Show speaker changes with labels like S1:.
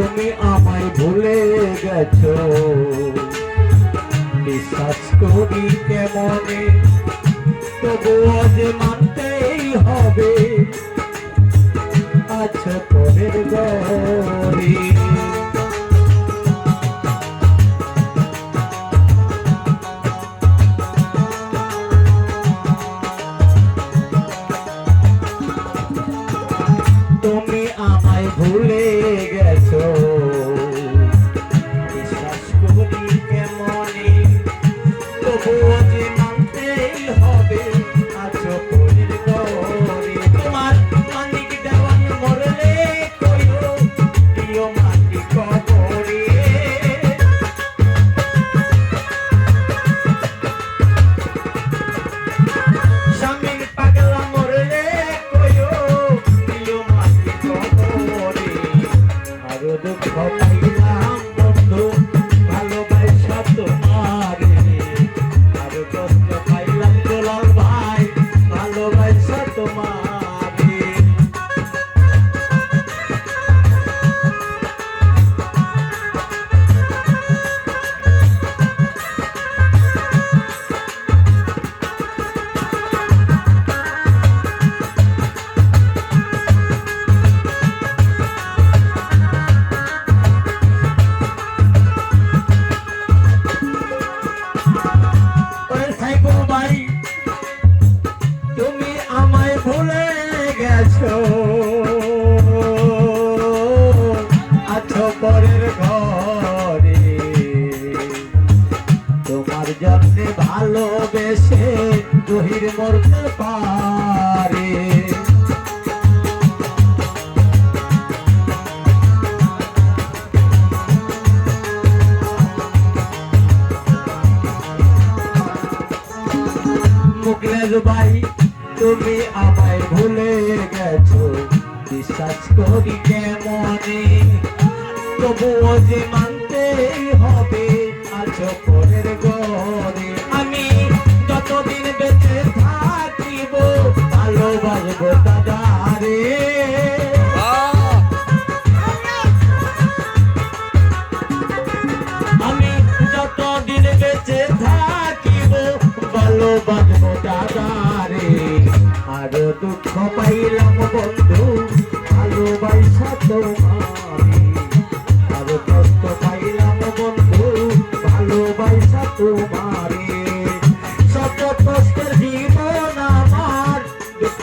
S1: তুমি আমায় ভুলে গেছো। বিশ্বাস করি কেমন? তবু আজ মানতেই হবে। আচ্ছা গরি তুমি আমায় ভুলে দহির মরতে পারে। মুকলেশ ভাই, তুমি আমায় ভুলে গেছো। বিশ্বাস করি কেমনে? তবুও যে মানুষ ভালো বাঁধবো দাদারে আরও দুঃখ পাইলাম বন্ধু ভালোবাসা তোমারে আরও কষ্ট পাইলাম বন্ধু ভালোবাসা তোমারে সব কষ্টের জীবন আমার, দুঃখ